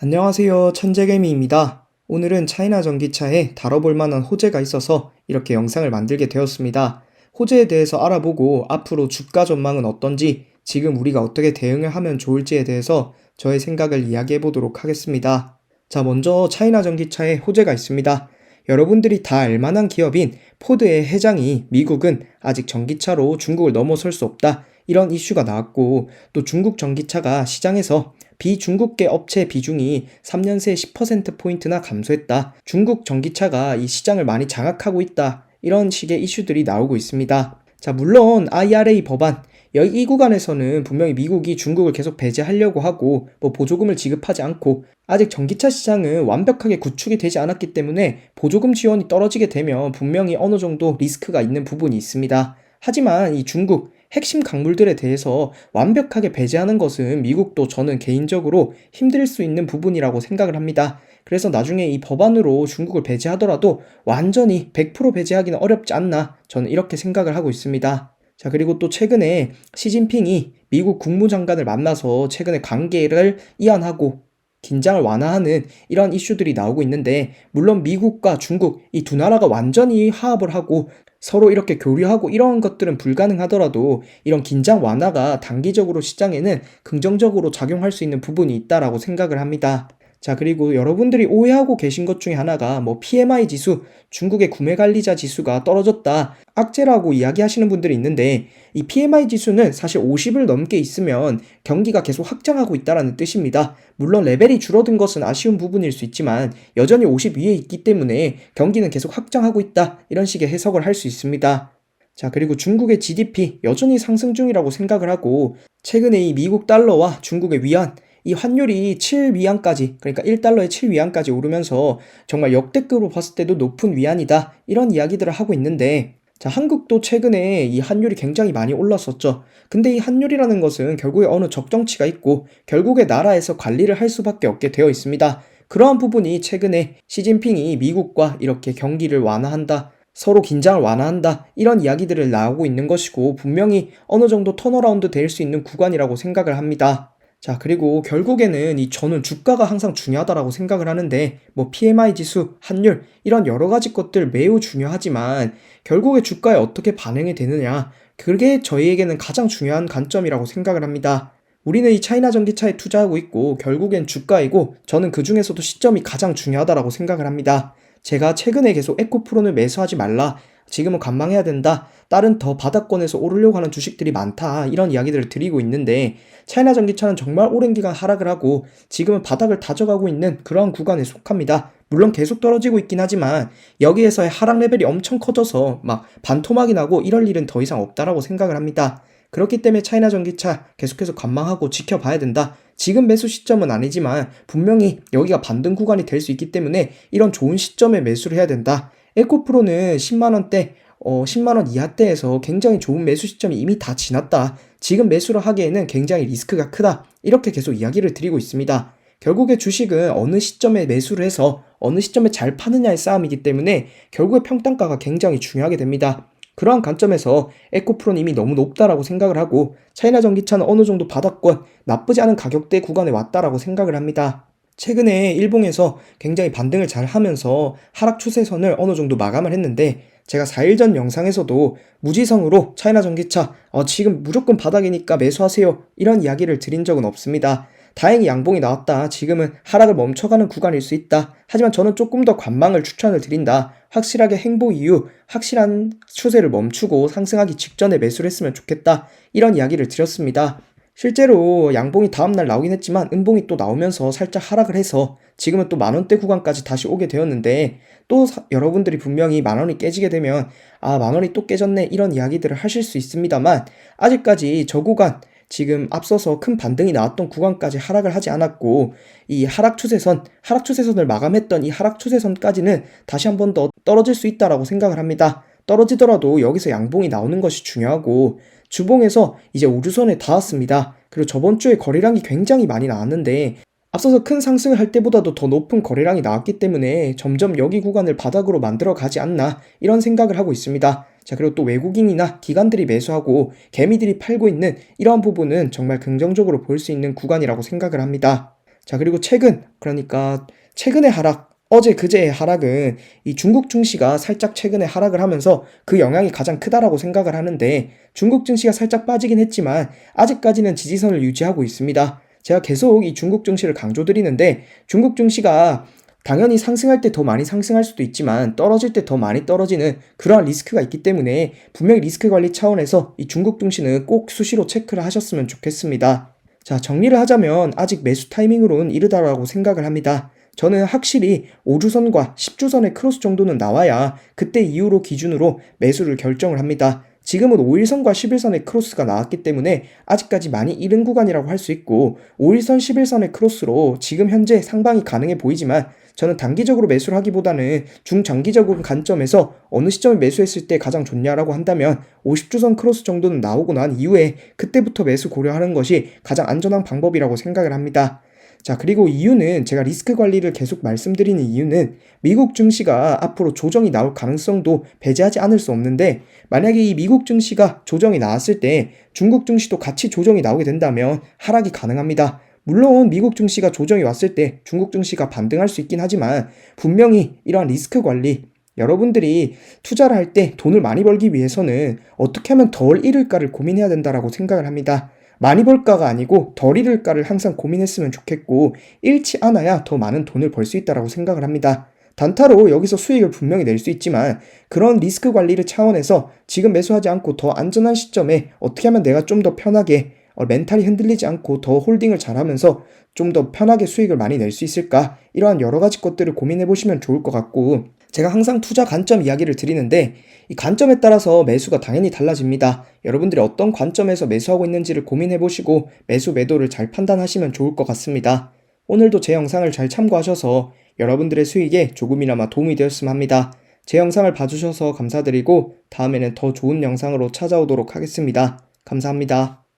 안녕하세요. 천재개미입니다. 오늘은 차이나 전기차에 다뤄볼 만한 호재가 있어서 이렇게 영상을 만들게 되었습니다. 호재에 대해서 알아보고 앞으로 주가 전망은 어떤지 지금 우리가 어떻게 대응을 하면 좋을지에 대해서 저의 생각을 이야기해 보도록 하겠습니다. 자, 먼저 차이나 전기차에 호재가 있습니다. 여러분들이 다 알만한 기업인 포드의 회장이 미국은 아직 전기차로 중국을 넘어설 수 없다. 이런 이슈가 나왔고 또 중국 전기차가 시장에서 비중국계 업체 비중이 3년 새 10%포인트나 감소했다. 중국 전기차가 이 시장을 많이 장악하고 있다. 이런 식의 이슈들이 나오고 있습니다. 자, 물론 IRA 법안, 여기 이 구간에서는 분명히 미국이 중국을 계속 배제하려고 하고 뭐 보조금을 지급하지 않고 아직 전기차 시장은 완벽하게 구축이 되지 않았기 때문에 보조금 지원이 떨어지게 되면 분명히 어느 정도 리스크가 있는 부분이 있습니다. 하지만 이 중국 핵심 강물들에 대해서 완벽하게 배제하는 것은 미국도 저는 개인적으로 힘들 수 있는 부분이라고 생각을 합니다. 그래서 나중에 이 법안으로 중국을 배제하더라도 완전히 100% 배제하기는 어렵지 않나 저는 이렇게 생각을 하고 있습니다. 자, 그리고 또 최근에 시진핑이 미국 국무장관을 만나서 최근에 관계를 이완하고 긴장을 완화하는 이런 이슈들이 나오고 있는데, 물론 미국과 중국 이 두 나라가 완전히 화합을 하고 서로 이렇게 교류하고 이런 것들은 불가능하더라도 이런 긴장 완화가 단기적으로 시장에는 긍정적으로 작용할 수 있는 부분이 있다라고 생각을 합니다. 자, 그리고 여러분들이 오해하고 계신 것 중에 하나가 뭐 PMI 지수, 중국의 구매 관리자 지수가 떨어졌다, 악재라고 이야기하시는 분들이 있는데 이 PMI 지수는 사실 50을 넘게 있으면 경기가 계속 확장하고 있다라는 뜻입니다. 물론 레벨이 줄어든 것은 아쉬운 부분일 수 있지만 여전히 50 위에 있기 때문에 경기는 계속 확장하고 있다. 이런 식의 해석을 할 수 있습니다. 자, 그리고 중국의 GDP 여전히 상승 중이라고 생각을 하고 최근에 이 미국 달러와 중국의 위안 이 환율이 7위안까지 그러니까 1달러에 7위안까지 오르면서 정말 역대급으로 봤을 때도 높은 위안이다. 이런 이야기들을 하고 있는데 자 한국도 최근에 이 환율이 굉장히 많이 올랐었죠. 근데 이 환율이라는 것은 결국에 어느 적정치가 있고 결국에 나라에서 관리를 할 수밖에 없게 되어 있습니다. 그러한 부분이 최근에 시진핑이 미국과 이렇게 경기를 완화한다 서로 긴장을 완화한다 이런 이야기들을 나오고 있는 것이고 분명히 어느 정도 턴어라운드 될 수 있는 구간이라고 생각을 합니다. 자, 그리고 결국에는 이 저는 주가가 항상 중요하다라고 생각을 하는데 뭐 PMI 지수, 환율 이런 여러 가지 것들 매우 중요하지만 결국에 주가에 어떻게 반영이 되느냐 그게 저희에게는 가장 중요한 관점이라고 생각을 합니다. 우리는 이 차이나 전기차에 투자하고 있고 결국엔 주가이고 저는 그 중에서도 시점이 가장 중요하다라고 생각을 합니다. 제가 최근에 계속 에코프론을 매수하지 말라. 지금은 관망해야 된다. 다른 더 바닥권에서 오르려고 하는 주식들이 많다. 이런 이야기들을 드리고 있는데 차이나 전기차는 정말 오랜 기간 하락을 하고 지금은 바닥을 다져가고 있는 그런 구간에 속합니다. 물론 계속 떨어지고 있긴 하지만 여기에서의 하락 레벨이 엄청 커져서 막 반토막이 나고 이럴 일은 더 이상 없다라고 생각을 합니다. 그렇기 때문에 차이나 전기차 계속해서 관망하고 지켜봐야 된다. 지금 매수 시점은 아니지만 분명히 여기가 반등 구간이 될 수 있기 때문에 이런 좋은 시점에 매수를 해야 된다. 에코프로는 10만원대, 어, 10만원 이하대에서 굉장히 좋은 매수 시점이 이미 다 지났다. 지금 매수를 하기에는 굉장히 리스크가 크다. 이렇게 계속 이야기를 드리고 있습니다. 결국에 주식은 어느 시점에 매수를 해서 어느 시점에 잘 파느냐의 싸움이기 때문에 결국에 평단가가 굉장히 중요하게 됩니다. 그러한 관점에서 에코프로는 이미 너무 높다라고 생각을 하고 차이나 전기차는 어느 정도 바닥권 나쁘지 않은 가격대 구간에 왔다라고 생각을 합니다. 최근에 일봉에서 굉장히 반등을 잘 하면서 하락 추세선을 어느 정도 마감을 했는데 제가 4일 전 영상에서도 무지성으로 차이나 전기차 어, 지금 무조건 바닥이니까 매수하세요 이런 이야기를 드린 적은 없습니다. 다행히 양봉이 나왔다. 지금은 하락을 멈춰가는 구간일 수 있다. 하지만 저는 조금 더 관망을 추천을 드린다. 확실하게 행보 이후 확실한 추세를 멈추고 상승하기 직전에 매수를 했으면 좋겠다. 이런 이야기를 드렸습니다. 실제로 양봉이 다음날 나오긴 했지만 음봉이 또 나오면서 살짝 하락을 해서 지금은 또 만원대 구간까지 다시 오게 되었는데 또 사, 여러분들이 분명히 만원이 깨지게 되면 아 만원이 또 깨졌네 이런 이야기들을 하실 수 있습니다만 아직까지 저 구간 지금 앞서서 큰 반등이 나왔던 구간까지 하락을 하지 않았고 이 하락 추세선, 하락 추세선을 마감했던 이 하락 추세선까지는 다시 한 번 더 떨어질 수 있다라고 생각을 합니다. 떨어지더라도 여기서 양봉이 나오는 것이 중요하고 주봉에서 이제 우주선에 닿았습니다. 그리고 저번 주에 거래량이 굉장히 많이 나왔는데 앞서서 큰 상승을 할 때보다도 더 높은 거래량이 나왔기 때문에 점점 여기 구간을 바닥으로 만들어 가지 않나 이런 생각을 하고 있습니다. 자, 그리고 또 외국인이나 기관들이 매수하고 개미들이 팔고 있는 이러한 부분은 정말 긍정적으로 볼 수 있는 구간이라고 생각을 합니다. 자, 그리고 최근, 그러니까 최근의 하락, 어제 그제의 하락은 이 중국 증시가 살짝 최근에 하락을 하면서 그 영향이 가장 크다라고 생각을 하는데 중국 증시가 살짝 빠지긴 했지만 아직까지는 지지선을 유지하고 있습니다. 제가 계속 이 중국 증시를 강조드리는데 중국 증시가 당연히 상승할 때 더 많이 상승할 수도 있지만 떨어질 때 더 많이 떨어지는 그러한 리스크가 있기 때문에 분명히 리스크 관리 차원에서 이 중국 증시는 꼭 수시로 체크를 하셨으면 좋겠습니다. 자, 정리를 하자면 아직 매수 타이밍으로는 이르다라고 생각을 합니다. 저는 확실히 5주선과 10주선의 크로스 정도는 나와야 그때 이후로 기준으로 매수를 결정을 합니다. 지금은 5일선과 11선의 크로스가 나왔기 때문에 아직까지 많이 이른 구간이라고 할 수 있고 5일선, 11선의 크로스로 지금 현재 상방이 가능해 보이지만 저는 단기적으로 매수를 하기보다는 중장기적인 관점에서 어느 시점에 매수했을 때 가장 좋냐라고 한다면 50주선 크로스 정도는 나오고 난 이후에 그때부터 매수 고려하는 것이 가장 안전한 방법이라고 생각을 합니다. 자, 그리고 이유는 제가 리스크 관리를 계속 말씀드리는 이유는 미국 증시가 앞으로 조정이 나올 가능성도 배제하지 않을 수 없는데 만약에 이 미국 증시가 조정이 나왔을 때 중국 증시도 같이 조정이 나오게 된다면 하락이 가능합니다. 물론 미국 증시가 조정이 왔을 때 중국 증시가 반등할 수 있긴 하지만 분명히 이러한 리스크 관리 여러분들이 투자를 할 때 돈을 많이 벌기 위해서는 어떻게 하면 덜 잃을까를 고민해야 된다라고 생각을 합니다. 많이 벌까가 아니고 덜 잃을까를 항상 고민했으면 좋겠고 잃지 않아야 더 많은 돈을 벌 수 있다라고 생각을 합니다. 단타로 여기서 수익을 분명히 낼 수 있지만 그런 리스크 관리를 차원에서 지금 매수하지 않고 더 안전한 시점에 어떻게 하면 내가 좀 더 편하게 어, 멘탈이 흔들리지 않고 더 홀딩을 잘하면서 좀 더 편하게 수익을 많이 낼 수 있을까 이러한 여러 가지 것들을 고민해 보시면 좋을 것 같고 제가 항상 투자 관점 이야기를 드리는데 이 관점에 따라서 매수가 당연히 달라집니다. 여러분들이 어떤 관점에서 매수하고 있는지를 고민해 보시고 매수 매도를 잘 판단하시면 좋을 것 같습니다. 오늘도 제 영상을 잘 참고하셔서 여러분들의 수익에 조금이나마 도움이 되었으면 합니다. 제 영상을 봐주셔서 감사드리고 다음에는 더 좋은 영상으로 찾아오도록 하겠습니다. 감사합니다.